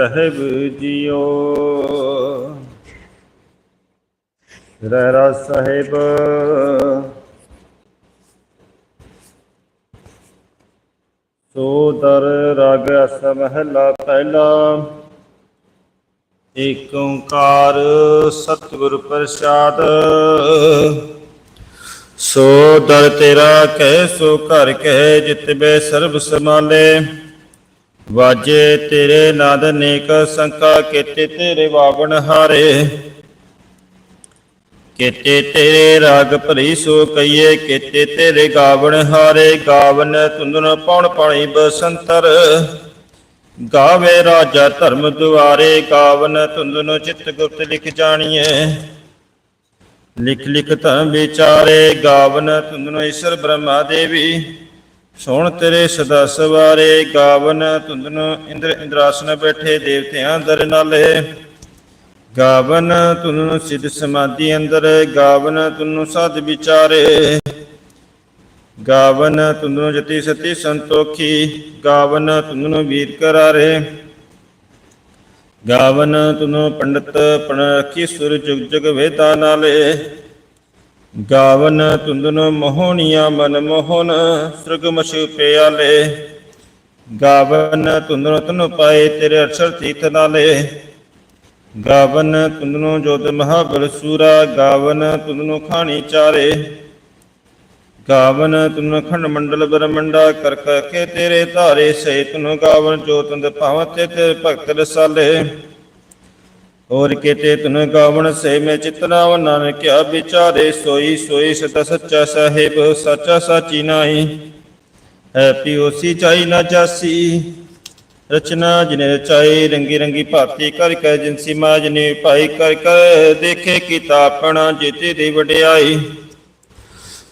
ਸਹਿਬ JIO. Rehras ਸਾਹਿਬ। ਸੋ ਦਰ ਰਾਗ ਅਸ ਮਹਲਾ ਪਹਿਲਾ। ਏਕ ਓੰਕਾਰ ਸਤਿਗੁਰ ਪ੍ਰਸਾਦ। ਸੋ ਦਰ ਤੇਰਾ ਕਹਿ ਸੋ ਘਰ ਕਹਿ ਜਿਤ ਬੈ ਸਰਬ ਸਮਾਲੇ ਵਾਜੇ ਤੇਰੇ ਨਾਦ ਨੇਕ ਸੰਕਾ ਕੀਤੇ ਤੇਰੇ ਵਾਵਣ ਹਾਰੇ। ਕੀਤੇ ਤੇਰੇ ਰਾਗ ਭਰੀ ਸੋ ਕਈਏ ਕੀਤੇ ਤੇਰੇ ਗਾਵਣ ਹਾਰੇ। ਗਾਵਨ ਤੁੰਦਨ ਪਉਣ ਪਾਣੀ ਬਸੰਤਰ, ਗਾਵੇ ਰਾਜਾ ਧਰਮ ਦੁਆਰੇ। ਗਾਵਨ ਤੁੰਦਨ ਚਿਤ ਗੁਪਤ ਲਿਖ ਜਾਣੀਏ, ਲਿਖ ਲਿਖ ਧਰਮ ਵਿਚਾਰੇ। ਗਾਵਨ ਤੁੰਦਨ ਈਸ਼ਰ ਬ੍ਰਹਮਾ ਦੇਵੀ। ਸੋਣ ਤੇਰੇ ਸਦਾ ਸਵਾਰੇ ਗਾਵਨ ਤੁੰਦਨ ਇੰਦਰ ਇੰਦਰਾਸਨ ਬੈਠੇ ਦੇਵਤਿਆਂ ਦਰ ਨਾਲੇ। ਗਾਵਨ ਤੁਨ ਸਿਧ ਸਮਾਧੀ ਅੰਦਰ, ਗਾਵਨ ਤੁਨ ਸਦ ਵਿਚਾਰੇ। ਗਾਵਨ ਤੁਨ ਜਤੀ ਸਤੀ ਸੰਤੋਖੀ, ਗਾਵਨ ਤੁਨ ਵੀਰ ਕਰਾਰੇ। ਗਾਵਨ ਤੁਨ ਪੰਡਤ ਪਣ ਰਖੀ ਸੁਰ ਜੁਗ ਜੁਗ ਵੇਦਾ ਨਾਲੇ। ਗਾਵਨ ਤੁੰਦਨ ਮੋਹਣੀਆਂ ਮਨ ਮੋਹਨ ਸੁਰਗ ਪਿਆਲੇ। ਗਾਵਨ ਤੁੰਦਨ ਤਨ ਪਾਏ ਤੇਰੇ ਅਰਸ਼ਰ ਤੀਤ ਨਾਲੇ। ਗਾਵਨ ਤੁੰਦਨੋ ਜੋਤ ਮਹਾਬਲ ਸੂਰਾ, ਗਾਵਨ ਤੁੰਦਨੋ ਖਾਣੀ ਚਾਰੇ। ਗਾਵਨ ਤੁਨ ਖੰਡ ਮੰਡਲ ਬ੍ਰਹਮੰਡਾ, ਕਰ ਕਰਕੇ ਤੇਰੇ ਧਾਰੇ ਸੇ ਤੁਨ ਗਾਵਨ ਜੋਤੰਦ ਭਾਵ ਤੇ ਭਗਤ ਰਸਾਲੇ। ਹੋਰ ਕੀਤੇ ਤਨ ਗਾਵਣ ਸੇ ਮੈਂ ਚਿਤਨਾਵ ਨਾਨਕਿਆ ਵਿਚਾਰੇ ਸੋਈ ਸੋਈ ਸਤ ਸੱਚਾ ਸਾਹਿਬ, ਸੱਚਾ ਸਾਚੀ ਨਾਹੀ। ਹੈ ਪਿਓਸੀ ਚਾਈ ਨਾ ਜਾਸੀ, ਰਚਨਾ ਜਿਨੇ ਰਚਾਈ, ਰੰਗੀ ਰੰਗੀ ਭਾਤੀ ਕਰ ਕਰ ਜਿਨਸੀ ਮਾਜ ਨੇ ਭਾਈ ਕਰ ਕਰ ਦੇਖੇ ਕੀਤਾ ਆਪਣਾ ਜੀਤੇ ਦੀ ਵਡਿਆਈ।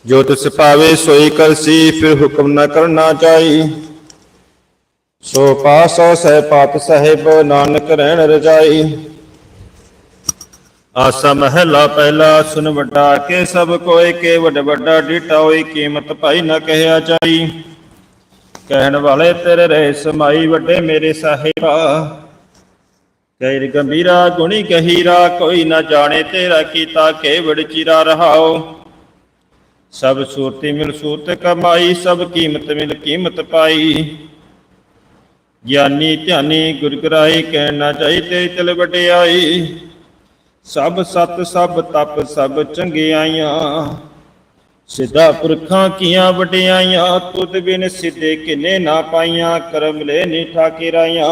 ਜੋ ਤਿਸ ਪਾਵੇ ਸੋਈ ਕਰਸੀ ਫਿਰ ਹੁਕਮ ਨਾ ਕਰਨਾ ਚਾਈ ਸੋ ਪਾਸੋ ਸਹਿ ਪਾਤ ਸਾਹਿਬ, ਨਾਨਕ ਰਹਿਣ ਰਜਾਈ। ਆਸਾ ਮਹਿਲਾ ਪਹਿਲਾ ਸੁਨ ਵੱਡਾ ਕੇ ਸਭ ਕੋਏ ਕੇ ਵੱਡ ਵੱਡਾ ਡੀਟਾ ਹੋਈ ਕੀਮਤ ਭਾਈ ਨਾ ਕਹਿਆ ਚਾਈ ਕਹਿਣ ਵਾਲੇ ਤੇਰੇ ਰਹਿ ਸਮਾਈ ਵੱਡੇ ਮੇਰੇ ਸਾਹਿਬਾ। ਕਹਿਰ ਗੰਭੀਰਾ ਗੁਣੀ ਗਹੀਰਾ ਕੋਈ ਨਾ ਜਾਣੇ ਤੇਰਾ ਕੀਤਾ ਕੇਵੜ ਚਿਰਾ ਰਹਾਓ। ਸਭ ਸੂਰਤੀ ਮਿਲ ਸੂਰਤ ਕਮਾਈ, ਸਭ ਕੀਮਤ ਮਿਲ ਕੀਮਤ ਪਾਈ। ਗਿਆਨੀ ਧਿਆਨੀ ਗੁਰਗਰਾਈ ਕਹਿਣ ਨਾ ਚਾਹੀ ਤੇਰੀ ਤਲ ਵਡਿਆਈ। ਸਭ ਸਤ, ਸਭ ਤਪ, ਸਭ ਚੰਗਿਆਈਆਂ। ਸਿੱਧਾ ਪੁਰਖਾਂ ਕੀਆਂ ਵਡਿਆਈਆਂ, ਤੁਧ ਬਿਨ ਸਿੱਧੇ ਕਿਨੇ ਨਾ ਪਾਈਆਂ, ਕਰਮ ਲੈ ਨੀ ਠਾਕਿਰਾਈਆਂ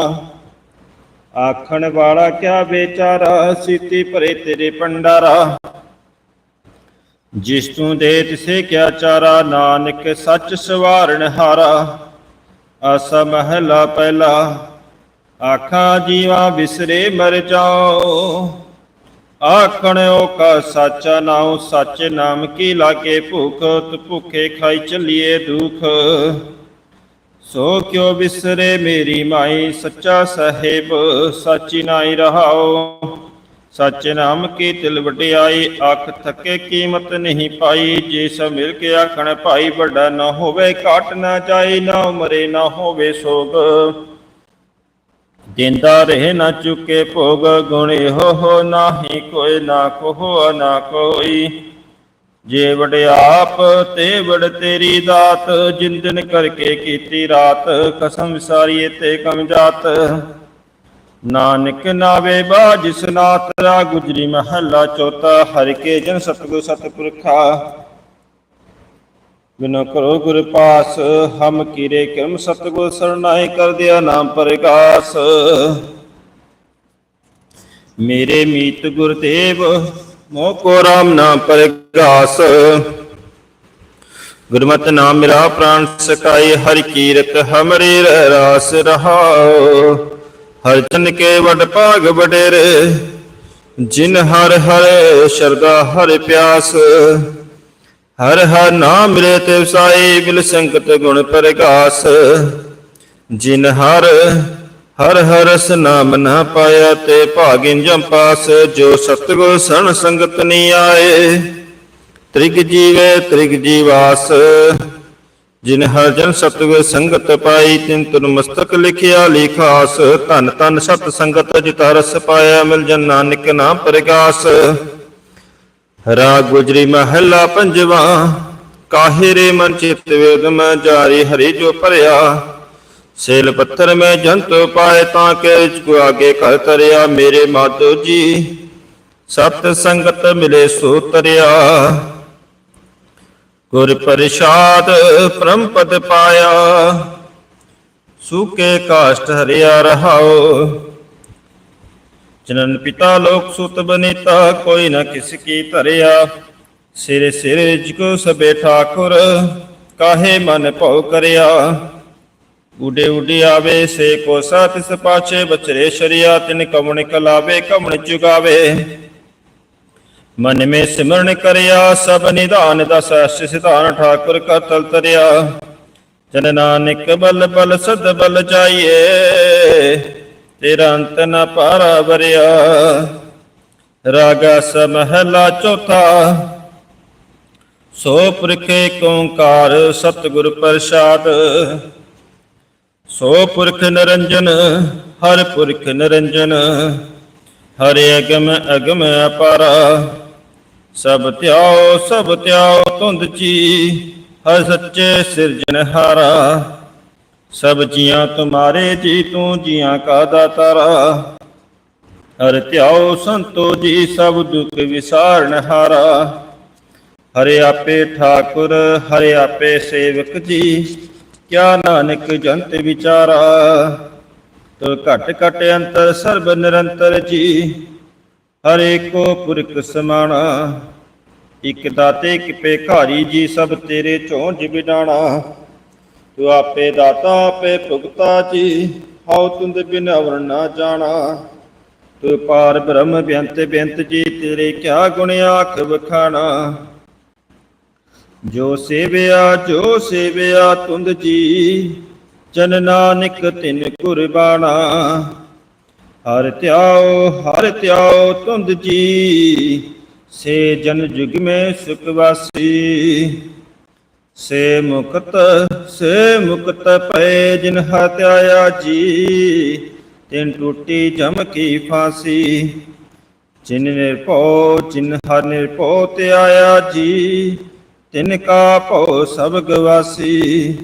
ਆਖਣ ਵਾਲਾ ਕਿਆ ਵਿਚਾਰਾ ਸੀਤੀ ਭਰੇ ਤੇਰੇ ਪੰਡਾਰਾ ਜਿਸ ਤੂੰ ਦੇ ਤਿਸੇ ਕਿਆ ਚਾਰਾ, ਨਾਨਕ ਸੱਚ ਸਵਾਰਣ ਹਾਰਾ। ਆਸਾ ਮਹਲਾ ਪਹਿਲਾ, ਆਖਾਂ ਜੀਵਾ ਵਿਸਰੇ ਮਰ ਜਾਓ। ਆਖਣ ਓ ਕਾ ਸਾਚਾ ਨਾਉ ਸੱਚ ਨਾਮ ਕੀ ਲਾਗੇ ਭੁਖ, ਤ ਭੁਖੇ ਖਾਈ ਚੱਲੀਏ ਦੁਖ। ਸੋ ਕਿਉ ਬਿਸਰੇ ਮੇਰੀ ਮਾਈ, ਸੱਚਾ ਸਾਹਿਬ, ਸਾਚੀ ਨਾਈ ਰਹਾਓ ਸੱਚ ਨਾਮ ਕੀ ਤਿਲ ਵਡਿਆਈ, ਅੱਖ ਥੱਕੇ ਕੀਮਤ ਨਹੀਂ ਪਾਈ। ਜੇ ਸਭ ਮਿਲ ਕੇ ਆਖਣ ਭਾਈ, ਵੱਡਾ ਨਾ ਹੋਵੇ, ਘਟ ਨਾ ਜਾਏ ਨਾ ਮਰੇ ਨਾ ਹੋਵੇ ਸੋਗ। ਜਿੰਦਾ ਰਹੇ ਨਾ ਚੁੱਕੇ ਭੋਗ, ਗੁਣ ਇਹੋ ਹੋ ਨਾਹੀ, ਕੋਈ ਨਾ ਕੋਹ, ਨਾ ਕੋਈ। ਜੇ ਵਡਿਆਪ ਤੇ ਵਡ ਤੇਰੀ ਦਾਤ ਜਿੰਦਨ ਕਰਕੇ ਕੀਤੀ ਰਾਤ, ਕਸਮ ਵਿਸਾਰੀਏ ਤੇ ਕਮ ਜਾਤ। ਨਾਨਕ ਨਾਵੇ ਬਾਜ ਸਨਾਤ ਰਾ ਗੁਜਰੀ ਮਹੱਲਾ ਚੌਥਾ, ਹਰਿ ਕੇ ਜਨ ਸਤਿਗੁਰ ਸਤਪੁਰਖਾ। ਬਿਨੋ ਕਰੋ ਗੁਰ ਪਾਸ, ਹਮ ਕੀਰੇ ਕਰਮ ਸਤਿਗੁਰ ਸਰਨਾਏ ਕਰ ਦਿਆ ਨਾਮ ਪ੍ਰਗਾਸ। ਮੇਰੇ ਮੀਤ ਗੁਰਦੇਵ, ਮੋਹ ਕੋ ਰਾਮ ਨਾਮ ਪ੍ਰਗਾਸ। ਗੁਰਮਤਿ ਨਾਮ ਮੇਰਾ ਪ੍ਰਾਨ ਸਕਾਈ, ਹਰ ਕੀਰਤ ਹਮਰੇ ਰਾਸ ਰਹਾਓ ਹਰ ਚੰਨ ਕੇ ਵਡ ਭਾਗ ਵਡੇਰੇ, ਜਿਨ ਹਰ ਹਰ ਸ਼ਰਦਾ ਹਰ ਪਿਆਸ। ਹਰ ਹਰ ਨਾਮ ਮਿਲੇ ਤੇ ਵਸਾਈ ਬਿਲ ਸੰਗਤ ਗੁਣ ਪ੍ਰਗਾਸ। ਜਿਨ ਹਰ ਹਰ ਹਰਸ ਨਾਮ ਨਾ ਪਾਇਆ ਤੇ ਭਾਗਿਨ ਜਮ ਪਾਸ, ਜੋ ਸਤਗੁਰ ਸਣ ਸੰਗਤ ਨੀ ਆਏ। ਤ੍ਰਿਗ ਜੀਵੇ ਤ੍ਰਿਗ ਜੀਵਾਸ, ਜਿਨ ਹਰ ਜਨ ਸਤਿਗੁਰ ਸੰਗਤ ਪਾਈ, ਤਿਨ ਤੁਨ ਮਸਤਕ ਲਿਖਿਆ ਲਿਖਾਸ ਧਨ ਧਨ ਸਤ ਸੰਗਤ ਜਿਤਾ ਰਸ ਪਾਇਆ, ਮਿਲ ਜਨ ਨਾਨਕ ਨਾਮ ਪ੍ਰਗਾਸ। ਰਾਗ ਗੁਜਰੀ ਮਹੱਲਾ ਪੰਜਵਾ। ਕਾਹੇ ਮਨ ਚਿਤ ਵੇਦਮ ਜਾਰੀ ਹਰੀ ਜੋ ਭਰਿਆ। ਸੇਲ ਪੱਥਰ ਮੈਂ ਜੰਤ ਪਾਏ ਤਾਂ ਕੇ ਕੋ ਆਗੇ ਕਰ ਤਰਿਆ ਮੇਰੇ ਮਾਤੋ ਜੀ। ਸਤ ਸੰਗਤ ਮਿਲੇ ਸੋ ਤਰਿਆ। ਗੁਰ ਪ੍ਰਸਾਦ ਪਰਮਪਦ ਪਾਇਆ। ਸੂਕੇ ਕਾਸ਼ਟ ਹਰਿਆ ਰਹਾਓ ਜਨਨ ਪਿਤਾ ਲੋਕ ਸੁਤ ਬਨੀਤਾ, ਕੋਈ ਨਾ ਕਿਸ ਕੀ ਧਰਿਆ। ਸਿਰੇ ਸਿਰ ਜਿਕੋ ਸਬੇ ਠਾਕੁਰ, ਕਾਹੇ ਮਨ ਭਉ ਕਰਿਆ। ਉਡੇ ਉਡੇ ਆਵੇ, ਸੇ ਕੋ ਸਾਥ ਇਸ ਬਚਰੇ ਸ਼ਰੀਆ, ਤਿਨ ਕਵਣ ਕਲਾਵੇ ਕਮਣ ਚੁਗਾਵੇ ਮਨ ਮੇ ਸਿਮਰਨ ਕਰਿਆ, ਸਭ ਨਿਧਾਨ ਦਸ ਅਸ਼ ਸਿਧਾਨ ਠਾਕੁਰ ਕਾ ਤਲ ਤਰਿਆ। ਜਨ ਨਾਨਕ ਬਲ ਬਲ ਸਦ ਬਲ ਜਾਈਏ। ਤੇਰਾ ਨ ਪਾਰਾ ਵਰਿਆ ਰਾਗਾ ਸਮਹਲਾ ਚੌਥਾ। ਸੋ ਪੁਰਖੇ ਓੰਕਾਰ ਸਤਿਗੁਰ ਪ੍ਰਸਾਦ। ਸੋ ਪੁਰਖ ਨਿਰੰਜਨ, ਹਰ ਪੁਰਖ ਨਿਰੰਜਨ। ਹਰਿ ਅਗਮ ਅਗਮ ਅਪਾਰਾ। ਸਭ ਧਿਆਓ ਸਭ ਧਿਆਓ ਤੁੰਦ ਚੀ, ਹਰ ਸੱਚੇ ਸਿਰਜਨਹਾਰਾ ਸਭ ਜੀਆਂ ਤੁਮਾਰੇ ਜੀ ਤੂੰ ਜੀਆਂ ਕਾ ਦਾਤਾਰਾ ਹਰ ਧਿਆਓ ਸੰਤੋ ਜੀ ਸਭ ਦੁਖ ਵਿਸਾਰਨ ਹਾਰਾ। ਹਰੇ ਆਪੇ ਠਾਕੁਰ, ਹਰੇ ਆਪੇ ਸੇਵਕ ਜੀ, ਕਿਆ ਨਾਨਕ ਜੰਤ ਵਿਚਾਰਾ। ਤੋ ਘਟ ਘਟ ਅੰਤਰ ਸਰਬ ਨਿਰੰਤਰ ਜੀ, ਹਰੇ ਕੋ ਪੁਰਖ ਸਮਾਣਾ। ਇਕ ਦਾਤੇ, ਇਕ ਭੇਖਾਰੀ ਜੀ, ਸਭ ਤੇਰੇ ਚੋਂ ਬਿਡਾਣਾ। ਤੂੰ ਆਪੇ ਦਾਤਾ, ਆਪੇ ਭੁਗਤਾ ਜੀ। ਹਉ ਤੁੰਦ ਬਿਨ ਅਵਰ ਨਾ ਜਾਣਾ। ਤੂੰ ਪਾਰ ਬ੍ਰਹਮ ਬਿਅੰਤ, ਬੇਅੰਤ ਜੀ, ਤੇਰੇ ਕਿਆ ਗੁਣ ਆਖ ਵਖਾਣਾ। ਜੋ ਸੇਵਿਆ ਜੋ ਸੇਵਿਆ ਤੁੰਦ ਜੀ, ਜਨ ਨਾਨਕ ਤਿਨ ਕੁਰਬਾਨਾ ਹਰ ਧਿਆਓ ਹਰ ਧਿਆਓ ਤੁੰਦ ਜੀ, ਸੇ ਜਨ ਜੁਗ ਮੈਂ ਸੁਖ ਵਾਸੀ। ਸੇ ਮੁਕਤ ਸੇ ਮੁਕਤ ਪਏ ਜਿਨ ਹਤਿਆਇਆ ਜੀ ਤਿਨ ਟੂਟੀ ਜਮ ਕੀ ਫਾਸੀ। ਜਿਨ ਨਿਰਭਉ, ਜਿਨ ਹਰ ਨਿਰਭਉ ਤੇ ਆਇਆ ਜੀ ਤਿਨ ਕਾ ਭਉ ਸਭ ਗਵਾਸੀ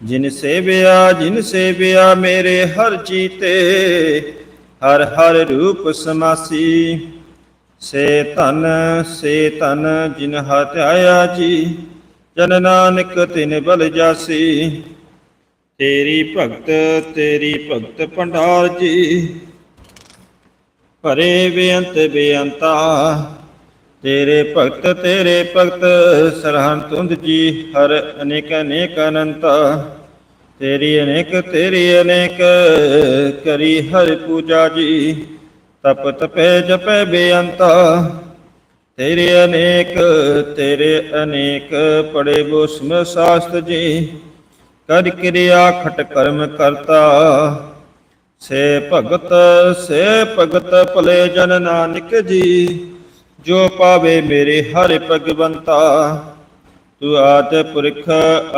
ਜਿਨ ਸੇਵਿਆ ਜਿਨ ਸੇਵਿਆ ਮੇਰੇ ਹਰ ਜੀਤੇ, ਹਰ ਹਰ ਰੂਪ ਸਮਾਸੀ। ਸੇ ਧਨ ਸੇ ਧਨ ਜਿਨ ਹਤਿਆਇਆ ਜੀ ਜਨ ਨਾਨਕ ਤਿਨ ਬਲ ਜਾਸੀ। ਤੇਰੀ ਭਗਤ ਤੇਰੀ ਭਗਤ ਭੰਡਾਰ ਜੀ। ਭਰੇ ਬੇਅੰਤ ਬੇਅੰਤਾ, ਤੇਰੇ ਭਗਤ ਤੇਰੇ ਭਗਤ ਸਰਹਨ ਤੁੰਦ ਜੀ, ਹਰ ਅਨੇਕ ਅਨੇਕ ਅਨੰਤ। ਤੇਰੀ ਅਨੇਕ ਤੇਰੀ ਅਨੇਕ ਕਰੀ ਹਰਿ ਪੂਜਾ ਜੀ। ਤਪ ਤਪੇ, ਜਪੇ ਬੇਅੰਤਾ। ਤੇਰੇ ਅਨੇਕ ਤੇਰੇ ਅਨੇਕ ਪੜੇ ਬੁਸਮ ਸਾਸਤ ਜੀ। ਕਰ ਕਿਰਿਆ ਖਟ ਕਰਮ ਕਰਤਾ। ਸੇ ਭਗਤ ਸੇ ਭਗਤ ਭਲੇ ਜਨ ਨਾਨਕ ਜੀ। ਜੋ ਪਾਵੇ ਮੇਰੇ ਹਰਿ ਭਗਵੰਤਾ। ਤੂੰ ਆਦ ਪੁਰਖ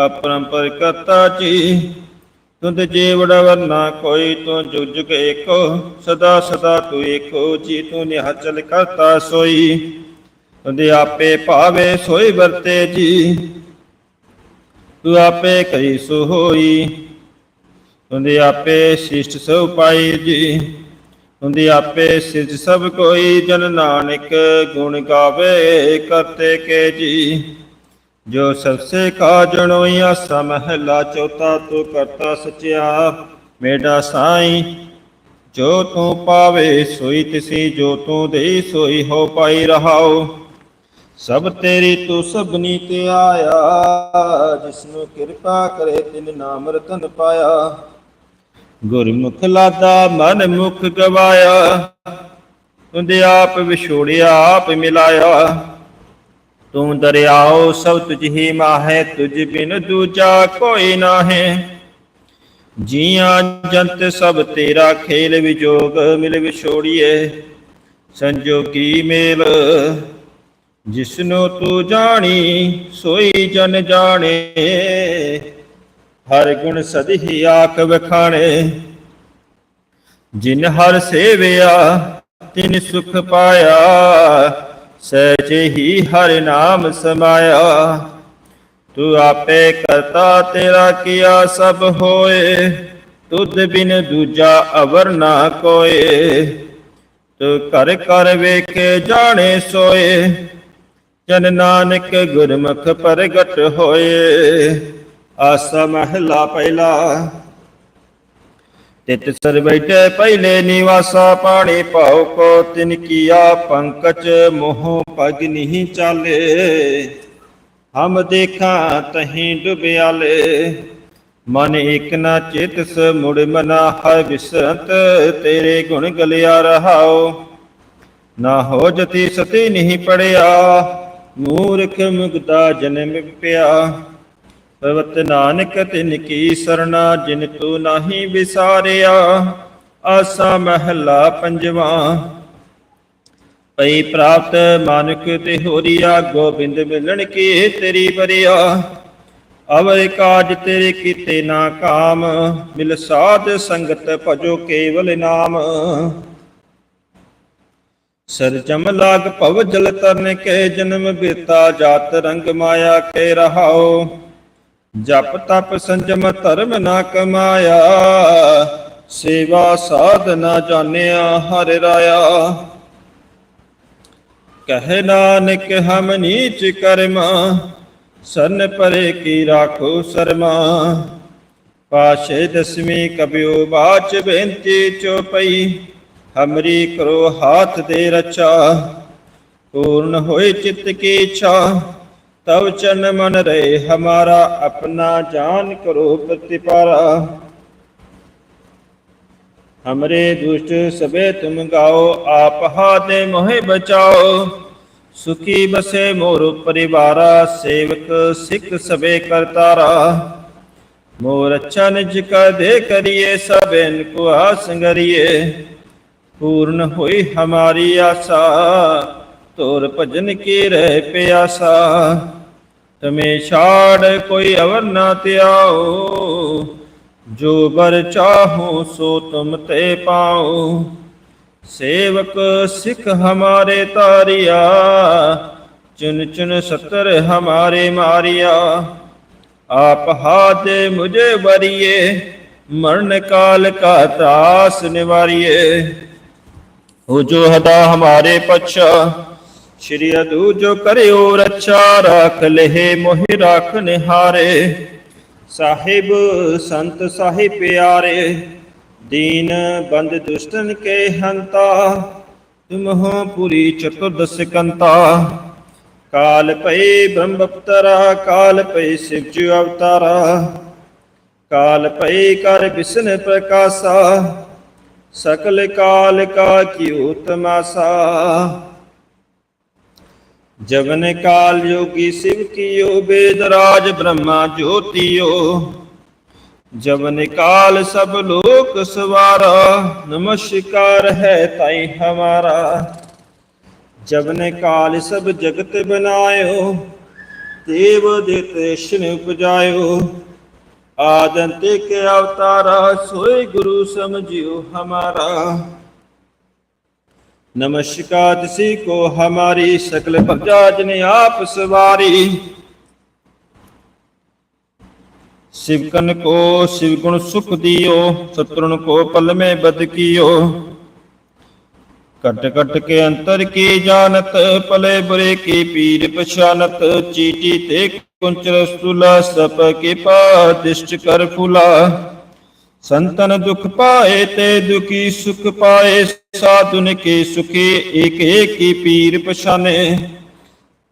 ਅਪਰੰਪਰ ਕਰਤਾ ਜੀ। ਤੁਧ ਜੀਵੜ ਵਰਨਾ ਕੋਈ ਤੂੰ ਜੁਗ ਜੁਗ ਏਕੋ। ਸਦਾ ਸਦਾ ਤੂੰ ਏਕੋ ਜੀ, ਤੂੰ ਨਿਹਚਲ ਕਰਤਾ ਸੋਈ। ਤੁਧ ਆਪੇ ਭਾਵੇ ਸੋਈ ਵਰਤੇ ਜੀ। ਤੂੰ ਆਪੇ ਕਰੀ ਸੋ ਹੋਈ ਤੁੰਦੇ ਆਪੇ ਸਿਸ਼ਟ ਸੋ ਪਾਈ ਜੀ। ਤੁੰਦੇ ਆਪੇ ਸਿਜ ਸਭ ਕੋਈ, ਜਨ ਨਾਨਕ ਗੁਣ ਗਾਵੇ ਕਰਤੇ ਕੇ ਜੀ। ਜੋ ਸਬਸੇ ਕਾ ਜਣੋਈਆ ਸਮਹਿਲਾ, ਚੌਥਾ ਤੂੰ ਕਰਤਾ ਸਚਿਆ। ਮੇਰਾ ਸਾਈ, ਜੋ ਤੂੰ ਪਾਵੇ ਸੋਈ, ਤਿਸੀ ਜੋ ਤੂੰ ਦੇ ਸੋਈ, ਹੋ ਪਾਈ ਰਹਾਓ ਸਭ ਤੇਰੀ ਤੂੰ ਸਭਨੀ ਤੇ ਆਇਆ, ਜਿਸਨੂੰ ਕਿਰਪਾ ਕਰੇ ਤਿਨ ਨਾਮ ਰਤਨ ਪਾਇਆ। ਗੁਰਮੁਖ ਲਾਦਾ ਮਨ ਮੁਖ ਗਵਾਇਆ, ਤੁੰਦੇ ਆਪ ਵਿਛੋੜਿਆ ਆਪ ਮਿਲਾਇਆ। ਤੂੰ ਦਰਿਆਓ ਸਭ ਤੁਝ ਹੀ ਮਾਹੇ, ਤੁਝ ਬਿਨ ਦੂਜਾ ਕੋਈ ਨਾਹੀ। ਜੀਆਂ ਜੰਤ ਸਭ ਤੇਰਾ ਖੇਲ ਵਿਜੋਗ ਮਿਲ ਵਿਛੋੜੀਏ, ਸੰਜੋਗੀ ਮੇਲ ਜਿਸਨੂੰ ਤੂੰ ਜਾਣੀ, ਸੋਈ ਜਨ ਜਾਣੇ। ਹਰ ਗੁਣ ਸਦਹੀ ਆਖ ਵਖਾਣੇ। ਜਿਨ ਹਰ ਸੇਵਿਆ, ਤਿਨ ਸੁਖ ਪਾਇਆ। ਸਹਿਜੇ ਹੀ ਹਰ ਨਾਮ ਸਮਾਇਆ। ਤੂੰ ਆਪੇ ਕਰਤਾ ਤੇਰਾ ਕੀਆ ਸਭ ਹੋਏ। ਤੁਧ ਬਿਨ ਦੂਜਾ ਅਵਰ ਨਾ ਕੋਏ। ਤੂੰ ਕਰ ਕਰ ਵੇਖੇ ਜਾਣੇ ਸੋਏ। ਜਨ ਨਾਨਕ ਗੁਰਮੁਖ ਪ੍ਰਗਟ ਹੋਏ। ਆਸਾ ਮਹਿਲਾ ਪਹਿਲਾ। ਤਿਤ ਸਰ ਬੈਠੇ ਪਹਿਲੇ ਨਿਵਾਸਾ ਪਾਣੀ ਭਾਉ ਕੋ ਤਿਨ ਕੀਆ ਪੰਕਜ ਮੋਹ ਪਗ ਨਹੀਂ ਚਾਲੇ। ਹਮ ਦੇਖਾਂ ਤਹੀਂ ਡੁਬਿਆਲੇ। ਮਨ ਇਕ ਨਾ ਚੇਤਸ ਮੁੜ ਮਨਾ ਹੈ ਵਿਸਰਤ ਤੇਰੇ ਗੁਣ ਗਲਿਆ ਰਹਾਓ ਨਾ ਹੋ ਜਤੀ ਸਤੀ ਨਹੀਂ ਪੜਿਆ। ਮੂਰਖ ਮੁਗਦਾ ਜਨਮ ਪਿਆ। ਭਗਵਤ ਨਾਨਕ ਤਿਨ ਕੀ ਸਰਣਾ, ਜਿਨ ਤੂ ਨਾਹੀ ਵਿਸਾਰਿਆ, ਆਸਾ ਮਹਲਾ ਪੰਜਵਾ। ਪਈ ਪ੍ਰਾਪਤ ਮਾਨਕ ਤੇ ਹੋਰੀਆ, ਗੋਬਿੰਦ ਮਿਲਣ ਕੀ ਤੇਰੀ ਬਰਿਆ ਅਵਰ ਕਾਜ ਤੇਰੇ ਕੀਤੇ ਨਾ ਕਾਮ, ਮਿਲ ਸਾਧ ਸੰਗਤ ਭਜੋ ਕੇਵਲ ਨਾਮ। ਸਰ ਜਮ ਲਾਗ ਭਵ ਜਲ ਤਰਨ ਕੇ ਜਨਮ ਬੇਤਾ, ਜਾਤ ਰੰਗ ਮਾਇਆ ਕੇ ਰਹਾਓ ਜਪ ਤਪ ਸੰਜਮ ਧਰਮ ਨਾ ਕਮਾਇਆ, ਸੇਵਾ ਸਾਧ ਨਾ ਜਾਣਿਆ ਹਰਿ ਰਾਇਆ। ਕਹਿ ਨਾਨਕ ਹਮ ਨੀਚ ਕਰਮਾ, ਸਰਨ ਪਰੇ ਕੀ ਰਾਖੋ ਸਰਮਾ। ਪਾਸ਼ੇ ਦਸਵੀਂ ਕਬਿਓ ਬਾਚ ਬੇਨਤੀ ਚੋਪਈ ਹਮਰੀ ਕਰੋ ਹਾਥ ਦੇ ਰਚਾ, ਪੂਰਨ ਹੋਏ ਚਿੱਤ ਕੀ ਇੱਛਾ। ਤਵ ਚਰਨ ਮਨ ਰਹੇ ਹਮਾਰਾ, ਆਪਣਾ ਜਾਨ ਕਰੋ ਪ੍ਰਤਿਪਾਰਾ। ਹਮਰੇ ਦੁਸ਼ਟ ਸਬੇ ਤੁਮ ਗਾਓ, ਆਪ ਹਾਦੇ ਮੋਹਿ ਬਚਾਓ। ਸੁਖੀ ਬਸੇ ਮੋਰ ਪਰਿਵਾਰਾ, ਸੇਵਕ ਸਿੱਖ ਸਬੇ ਕਰਤਾਰਾ ਮੋਰ ਅੱਛਾ ਨਿਜ ਕਾ ਦੇ ਕਰੀਏ ਸਬਨ ਕੋ ਆਸੰਗਰੀਏ ਪੂਰਨ ਹੋਈ ਹਮਾਰੀ ਆਸਾ, ਤੋਰ ਭਜਨ ਕੀ ਰਹਿ ਪਿਆਸਾ। ਤਮੇ ਛਾੜ ਕੋਈ ਅਵਰ ਨਾ ਤਿਆਓ ਜੋ ਬਰ ਚਾਹੋ ਸੋ ਤੁਮ ਤੇ ਪਾਓ। ਸੇਵਕ ਸਿੱਖ ਹਮਾਰੇ ਤਾਰਿਆ, ਚੁਨ ਚੁਨ ਸਤਰ ਹਮਾਰੇ ਮਾਰਿਆ। ਆਪ ਹਾਦੇ ਮੁਝੇ ਬਰੀਏ ਮਰਨ ਕਾਲ ਕਾ ਤਾਸ ਨਿਵਾਰੀਏ। ਹੋ ਜੋ ਹਦਾ ਹਮਾਰੇ ਪਛਾ, ਸ਼੍ਰੀ ਅਦੂ ਜੋ ਕਰਿਓ ਰੱਛਾ, ਰਾਖ ਲਹਿ ਮੋਹਿ, ਰਾਖ ਨਿਹਾਰੇ। ਸਾਹਿਬ, ਸੰਤ ਸਾਹਿਬ ਪਿਆਰੇ, ਦੀਨ ਬੰਦ ਦੁਸ਼ਟਨ ਕੇ ਹੰਤਾ ਤੁਮਹੁ ਪੁਰੀ ਚਤੁਰਦਸ ਕੰਤਾ ਕਾਲ ਪਈ ਬ੍ਰਹਮ ਅਵਤਾਰਾ ਕਾਲ ਪਈ ਸਿਵ ਜੀ ਅਵਤਾਰਾ। ਕਾਲ ਪਈ ਕਰ ਵਿਸ਼ਨ ਪ੍ਰਕਾਸ਼ਾ ਸਕਲ ਕਾਲ ਕਾ ਕੀਓ ਤਮਾਸਾ ਜਵਨ ਕਾਲ ਯੋਗੀ ਸਿਵ ਕੀਓ, ਬੇਦ ਬ੍ਰਹਮਾ ਜੋਤੀਓ। ਜਵਨ ਕਾਲ ਸਭ ਲੋਕ ਸਵਾਰਾ, ਨਮਸਕਾਰ ਹੈ ਤਾਈ ਹਮਾਰਾ। ਜਵਨ ਕਾਲ ਸਭ ਜਗਤ ਬਨਾਇਓ, ਦੇਵ ਦੇ ਤ੍ਰਿਸ਼ਨ ਉਪਜਾਇਓ। आदंते के अवतारा सोई गुरु समझियो हमारा नमस्कार किसी को हमारी सकल भक्जा जिन्हें आप सवारी शिवकन को शिव गुण सुख दियो शत्रुन को पल में बदकियो कट कट के अंतर की जानत पले बुरे की पीर पछानत चीटी ते ਕੁੰਚ ਰਸਤੁਲਾ ਸਪ ਕੇ ਪਾ ਦਿਸ਼ਟ ਕਰ ਫੁਲਾ। ਸੰਤਨ ਦੁਖ ਪਾਏ ਤੇ ਦੁਖੀ ਸੁਖ ਪਾਏ ਸਾਧੁਨ ਕੇ ਸੁਖੇ ਏਕ ਏਕੀ ਪੀਰ ਪਛਾਨੇ।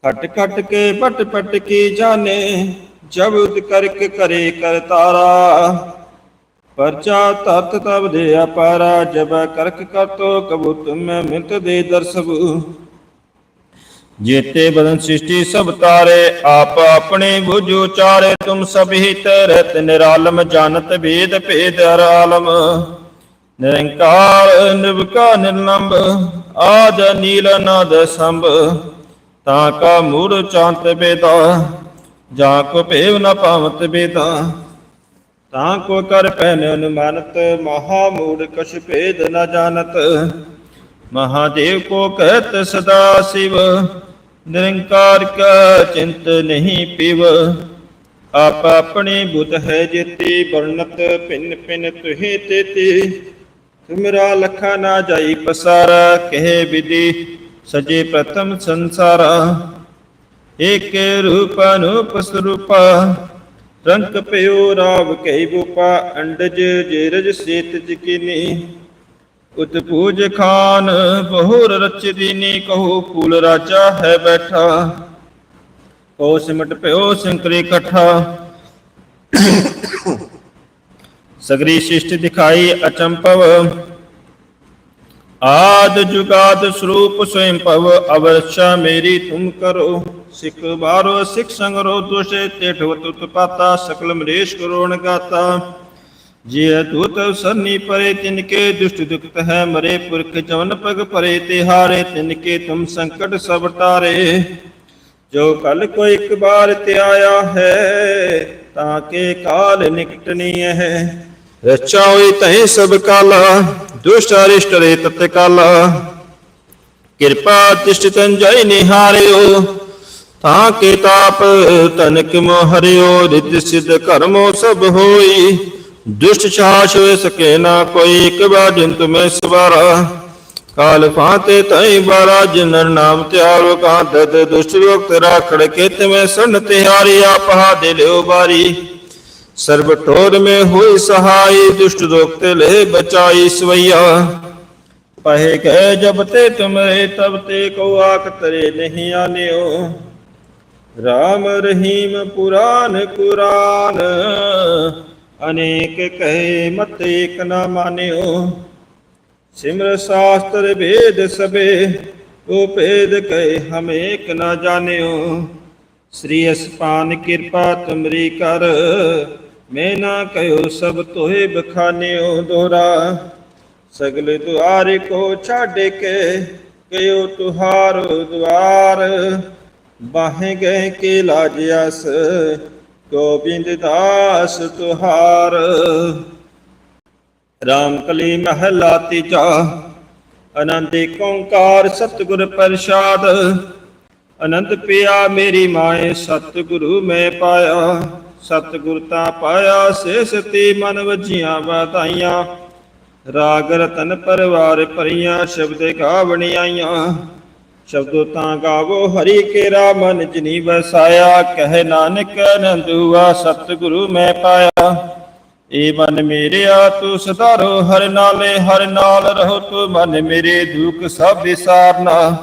ਖਟ ਖਟ ਕੇ ਪਟ ਪਟ ਕੇ ਜਾਣੇ ਜਬਦ ਕਰਕ ਕਰੇ ਕਰਤਾਰਾ ਪਰਚਾ ਤਤ ਤਬ ਦੇ ਅਪਾਰਾ, ਜਬ ਕਰਕ ਕਰਤੋ ਕਬੂਤ ਮੈਂ ਮਿਤ ਦੇ ਦਰਸਬੂ। ਜੇਤੇ ਬਦਨ ਸ੍ਰਿਸ਼ਟੀ ਸਭ ਤਾਰੇ, ਆਪ ਆਪਣੇ ਬੁਝ ਉਚਾਰੇ, ਤੁਮ ਸਭ ਹਿਤ ਰਤ ਨਿਰਾਲਮ, ਜਾਣਤ ਭੇਦ ਭੇਦ ਹਰ ਆਲਮ। ਨਿਰੰਕਾਰ ਨਿਰਭਕਾ ਨਿਰਲੰਭ ਆਦ ਨੀਲ ਨਦ ਸੰਭ। ਤਾਂ ਕਾ ਮੂੜ ਚਾਂਤ ਬੇਦਾ, ਜਾ ਕੋ ਭੇਵ ਨ ਭਾਵਤ ਬੇਦਾ। ਤਾਂ ਕੋ ਕਰ ਪੈਨ ਅਨੁਮਾਨਤ, ਮਹਾ ਮੂੜ ਕਛ ਭੇਦ ਨ ਜਾਣਤ। ਮਹਾਦੇਵ ਕੋ ਸਦਾ ਸਿਵ ਨਿਰੰਕਾਰ ਕਾ ਚਿੰਤ ਨਹੀਂ ਪਿਵ। ਆਪ ਆਪਣੇ ਬੁੱਧ ਹੈ ਜੇਤੀ, ਵਰਣਤ ਭਿੰਨ ਭਿੰਨ ਤੁਹੇ ਤੇਤੀ। ਤੁਮਰਾ ਲਖਾ ਨਾ ਜਾਈ ਪਸਾਰਾ, ਕਹੇ ਵਿਧੀ ਸਜੇ ਪ੍ਰਥਮ ਸੰਸਾਰਾ। ਏਕ ਰੂਪ ਅਨੂਪ ਸਰੂਪਾ, ਰੰਗ ਪਿਓ ਰਾਵ ਕਈ ਬੂਪਾ, ਅੰਡਜ ਜੇਰਜ ਸੇਤ ਜਿਕਿਨੀ ਉਤ ਪੂਜ ਖਾਨ, ਬਹੁਰ ਰਚ ਦੀਨੀ ਕਹੋ ਫੂਲ ਰਾਜਾ ਹੈ ਬੈਠਾ। ਕੋ ਸਿਮਟ ਪਿਓ ਸੰਕਰੀ ਇਕੱਠਾ। ਸਗਰੀ ਸ਼ਿਸ਼ਟ ਦਿਖਾਈ ਅਚੰਪਵ ਆਦ ਜੁਗਾਦ ਸਰੂਪ ਸਵੈੰ ਭਵ, ਅਵਰਛਾ ਮੇਰੀ ਤੁਮ ਕਰੋ। ਸਿੱਖ ਬਾਰੋ, ਸਿੱਖ ਸੰਗਰੋ, ਦੁਸ਼ੇ ਤੇਠਵ ਤੁਤ ਪਾਤਾ ਸਕਲ ਮਰੇਸ਼ ਕਰੋਣ ਗਾਤਾ ਜੇ ਦੂਤ ਸਰਨੀ ਪਰੇ ਤਿਨਕੇ, ਦੁਸ਼ਟ ਦੁਖਤ ਹੈ ਮਰੇ ਪੁਰਖ, ਜਵਨ ਪਗ ਪਰੇ ਤਿਹਾਰੇ ਤਿਨਕੇ ਤੁਮ ਸੰਕਟ ਸਭ ਟਾਰੇ। ਜੋ ਕਲ ਕੋ ਇੱਕ ਬਾਰ ਤੇ ਆਇਆ ਹੈ, ਤਾਂ ਕੇ ਕਾਲ ਨਿਕਟਨੀ ਹੈ ਰਚਾ ਹੋਈ ਤੈ ਸਭ ਕਾਲਾ, ਦੁਸ਼ਟ ਅਰਿਸ਼ਟ ਰੇ ਤਤ ਕਾਲਾ। ਕਿਰਪਾ ਤਿਸ਼ਟ ਤੰਜੈ ਨਿਹਾਰਿਓ, ਤਾਂ ਕੇ ਤਾਪ ਤਨਕ ਮੋ ਹਰਿਓ ਰਿਤ ਸਿਧ ਕਰਮੋ ਸਭ ਹੋਈ। ਦੁਸ਼ਟ ਛਾਛ ਹੋਏ ਸਕੇ ਨਾ ਕੋਈ, ਇੱਕ ਬਾਜਨ ਤੁਮੇ ਸਵਾਰਾ। ਕਾਲ ਫਾਤੇ ਤੈ ਬਾਰਾ ਜਿਨਰ ਨਾਮ ਤਿਆਰੋ ਕਾਂਤਤ ਦੁਸ਼ਟ ਲੋਕ ਰਾਖੜ ਕੇ ਤਮੇ ਸਨ ਤਿਹਾਰੀ ਆਪਹਾ ਦੇ ਲਿਓ ਬਾਰੀ ਸਰਬ ਠੋਰ ਮੇ ਹੋਈ ਸਹਾਈ, ਦੁਸ਼ਟ ਲੋਕ ਤੇ ਲੈ ਬਚਾਈ ਸਵਈਆ। ਪਹਿ ਗਏ ਜਬ ਤੇ ਤੁਮਰੇ, ਤਬ ਤੇ ਕੋ ਆਕ ਤਰੇ ਨਹੀਂ ਆਨਿਓ। ਰਾਮ ਰਹੀਮ ਪੁਰਾਨ ਕੁਰਾਨ ਅਨੇਕ ਕਹੇ ਮਤ ਏਕ ਨਾ ਮਾਨਿਓ। ਸਿਮਰ ਸ਼ਾਸਤਰ ਵੇਦ ਸਬੇ ਉਹ ਭੇਦ ਕਹੇ ਹਮ ਏਕ ਨਾ ਜਾਣਿਓ। ਸ੍ਰੀ ਅਸਪਾਨ ਕਿਰਪਾ ਤੁਮਰੀ ਕਰ, ਮੈਂ ਨਾ ਕਹਿਓ ਸਭ ਤੋਹੇ ਬਖਾਨਿਓ ਦੋਰਾ। ਸਗਲੇ ਦੁਆਰੇ ਕੋ ਛੱਡ ਕੇ ਕਹਿਓ ਤੁਹਾਰ ਦੁਆਰ ਬਾਹੇ ਗਏ ਕੇ ਲਾਜ ਗੋਬਿੰਦ ਦਾਸ ਤੁਹਾਰ। ਰਾਮ ਕਲੀ ਮਹਲਾ ਤੀਜਾ। ਆਨੰਦ ਓੰਕਾਰ ਸਤਿਗੁਰ ਪ੍ਰਸਾਦ। ਅਨੰਦ ਪਿਆ ਮੇਰੀ ਮਾਏ, ਸਤਿਗੁਰੂ ਮੈਂ ਪਾਇਆ। ਸਤਿਗੁਰ ਤਾਂ ਪਾਇਆ ਸੇ ਸਤੀ ਮਨ ਵਜੀਆਂ ਵਧਾਈਆਂ ਰਾਗ ਰਤਨ ਪਰਵਾਰ ਭਰੀਆਂ, ਸ਼ਬਦ ਗਾਵਣੀ ਆਈਆਂ। ਸ਼ਬਦੋ ਤਾਂ ਗਾਵੋ ਹਰੀ ਕੇਰਾ ਮਨ ਜਨੀ ਵਸਾਇਆ ਕਹਿ ਨਾਨਕ ਨੰਦੂਆ, ਸਤਿਗੁਰੂ ਮੈਂ ਪਾਇਆ। ਏ ਮਨ ਮੇਰਿਆ ਤੂੰ ਸਦਾ ਰੋ ਹਰ ਨਾਲੇ ਹਰ ਨਾਲ ਰਹੋ ਤੂੰ ਮਨ ਮੇਰੇ ਦੁਖ ਸਭ ਵਿਸਾਰਨਾ।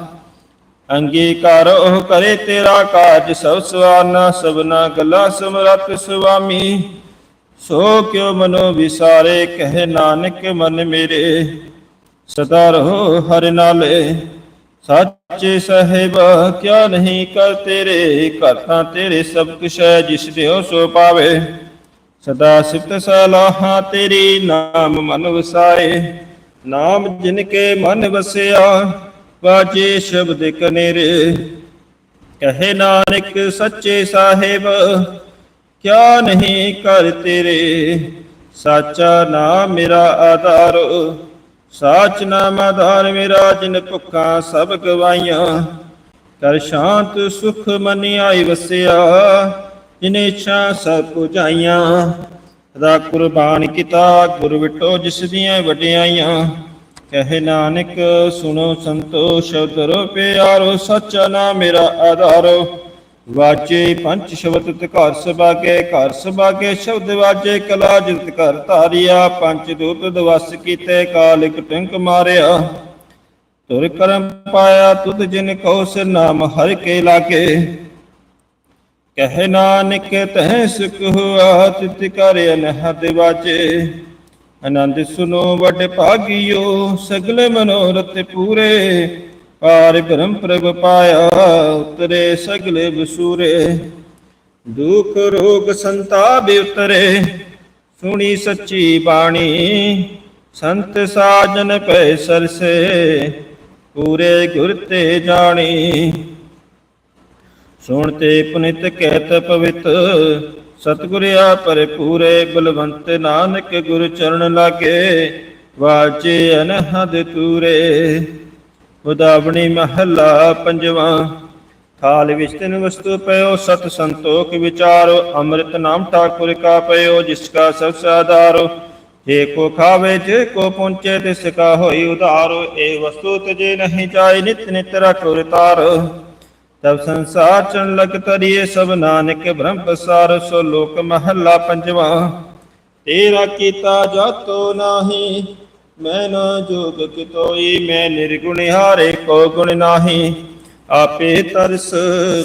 ਅੰਗੀਕਾਰ ਉਹ ਕਰੇ ਤੇਰਾ ਕਾਜ ਸਭ ਸਵਾਰਨਾ, ਸਭਨਾ ਗੱਲਾਂ ਸਮਰਤ ਸੁਆਮੀ। ਸੋ ਕਿਉ ਮਨੋ ਵਿਸਾਰੇ, ਕਹਿ ਨਾਨਕ ਮਨ ਮੇਰੇ। ਸਦਾ ਰਹੋ ਹਰ ਨਾਲੇ ਸੱਚੇ ਸਾਹਿਬ, ਕਿਆ ਨਹੀਂ ਕਰ ਤੇਰੇ ਘਾਤਾਂ ਤੇਰੇ ਸਭ ਕੁਛ ਹੈ, ਜਿਸ ਦਿਓ ਸੋ ਪਾਵੇ। ਸਦਾ ਸਿਫਤ ਸਲਾਹਾਂ ਤੇਰੀ, ਨਾਮ ਮਨ ਵਸਾਏ। ਨਾਮ ਜਿਨ ਕੇ ਮਨ ਵਸਿਆ, ਵਾਜੇ ਸ਼ਬਦ ਕਨੇਰੇ। ਕਹੇ ਨਾਨਕ, ਸੱਚੇ ਸਾਹਿਬ, ਕਿਆ ਨਹੀਂ ਕਰ ਤੇਰੇ। ਸਾਚਾ ਨਾਮ ਮੇਰਾ ਆਧਾਰ। ਸਾਚ ਨਾਮ ਆਧਾਰ ਮੇਰਾ ਜਿਨ ਭੁੱਖਾਂ ਸਭ ਗਵਾਈਆਂ। ਕਰ ਸ਼ਾਂਤ ਸੁਖ ਮਨ ਆਈ ਵਸਿਆ, ਜਿਨੇ ਇੱਛਾ ਸਭ ਪੁਜਾਈਆਂ। ਦਾ ਕੁਰਬਾਨ ਕੀਤਾ ਗੁਰ ਵਿਟੋ ਜਿਸ ਦੀਆਂ ਵਡਿਆਈਆਂ। ਕਹੇ ਨਾਨਕ ਸੁਣੋ ਸੰਤੋਸ਼ ਸ਼ਬਦ ਪਿਆਰੋ, ਸੱਚਾ ਨਾਮ ਮੇਰਾ ਆਧਾਰ। ਵਾਜੇ ਪੰਚ ਸ਼ਬਦ ਤੇ ਘਰ ਸਬਾਗੇ ਘਰ ਸਬਾਗੇ ਸ਼ਬਦ ਵਾਜੇ ਕਲਾ ਜਿਤ ਘਰ ਧਾਰਿਆ, ਪੰਜ ਦੂਤ ਦਵਸ ਕੀਤੇ, ਕਾਲ ਟਿੰਕ ਮਾਰਿਆ। ਤੁਰ ਕਰਮ ਪਾਇਆ ਤੁਧ ਜਿਨ ਕੋ ਸਿਰ ਨਾਮ ਹਰ ਕੇ ਲਾਗੇ। ਕਹਿ ਨਾਨਕ ਤਹਿ ਸੁਖ ਹੋਆ, ਤਿਤ ਕਰ ਅਨਹਦ ਵਾਜੇ। ਆਨੰਦ ਸੁਨੋ ਵੱਡ ਭਾਗਿਓ, ਸਗਲ ਮਨੋਰਥ ਪੂਰੇ। ਪਾਰ ਬ੍ਰਹਮ ਪ੍ਰਭ ਪਾਇਆ, ਉਤਰੇ ਸਗਲੇ ਬਸੂਰੇ। ਦੁਖ ਰੋਗ ਸੰਤਾਪ ਉਤਰੇ, ਸੁਣੀ ਸੱਚੀ ਬਾਣੀ। ਸੰਤ ਸਾਜਨ ਪੈ ਸਰਸੇ, ਪੂਰੇ ਗੁਰ ਤੇ ਜਾਣੀ। ਸੁਣ ਤੇ ਪੁਨਿਤ ਕਹਿਤ ਪਵਿੱਤ, ਸਤਿਗੁਰ ਆਪਰ ਪੂਰੇ ਬਲਵੰਤ ਨਾਨਕ ਗੁਰ ਚਰਨ ਲਾਗੇ, ਵਾਚੇ ਅਨਹਦ ਤੂਰੇ। ਉਦਾਵਣੀ ਮਹੱਲਾ ਪੰਜਵਾ। ਥਾਲ ਵਿੱਚ ਤਿਨ ਵਸਤੂ ਪਇਓ, ਸਤ ਸੰਤੋਖ ਵਿਚਾਰੋ, ਅੰਮ੍ਰਿਤ ਨਾਮ ਠਾਕੁਰ ਕਾ ਪਇਓ, ਜਿਸ ਕਾ ਸਭ ਸਾਧਾਰੋ ਜੇ ਕੋ ਖਾਵੇ, ਜੇ ਕੋ ਪਹੁੰਚੇ, ਤਿਸ ਕਾ ਹੋਈ ਉਧਾਰੋ। ਇਹ ਵਸਤੂ ਤਜੇ ਨਹੀਂ ਚਾਹੀ, ਨਿਤ ਨਿਤ ਰਖੁਰ ਤਾਰ। ਤਬ ਸੰਸਾਰ ਚਣ ਲਗ ਤਰੀਏ ਸਭ ਨਾਨਕ ਬ੍ਰਹਮ ਪਸਾਰ। ਸੋ ਲੋਕ ਮਹੱਲਾ ਪੰਜਵਾ। ਤੇਰਾ ਕੀਤਾ ਜਾਤੋ ਨਾਹੀ ਮੈਂ ਨਾ ਜੋਗ ਕਿਤੋਈ, ਮੈਂ ਨਿਰਗੁਣ ਹਾਰੇ ਕੋ ਗੁਣ ਨਾਹੀ। ਆਪੇ ਤਰਸ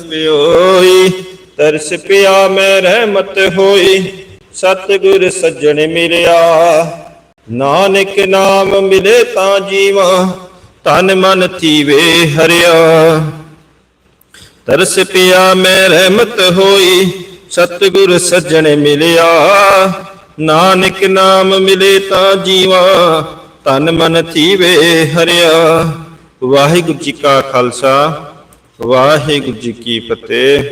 ਪਿਓਈ, ਤਰਸ ਪਿਆ ਮੈਂ ਰਹਿਮਤ ਹੋਈ। ਸਤਿਗੁਰ ਸੱਜਣ ਮਿਲਿਆ, ਨਾਨਕ ਨਾਮ ਮਿਲੇ ਤਾਂ ਜੀਵਾ, ਤਨ ਮਨ ਥੀਵੇ ਹਰਿਆ। ਤਰਸ ਪਿਆ ਮੈਂ ਰਹਿਮਤ ਹੋਈ, ਸਤਿਗੁਰ ਸੱਜਣ ਮਿਲਿਆ। ਨਾਨਕ ਨਾਮ ਮਿਲੇ ਤਾਂ ਜੀਵਾ ਤਨ ਮਨ ਥੀਵੇ ਹਰਿਆ। ਵਾਹਿਗੁਰੂ ਜੀ ਕਾ ਖਾਲਸਾ ਵਾਹਿਗੁਰੂ ਜੀ ਕੀ ਫਤਿਹ।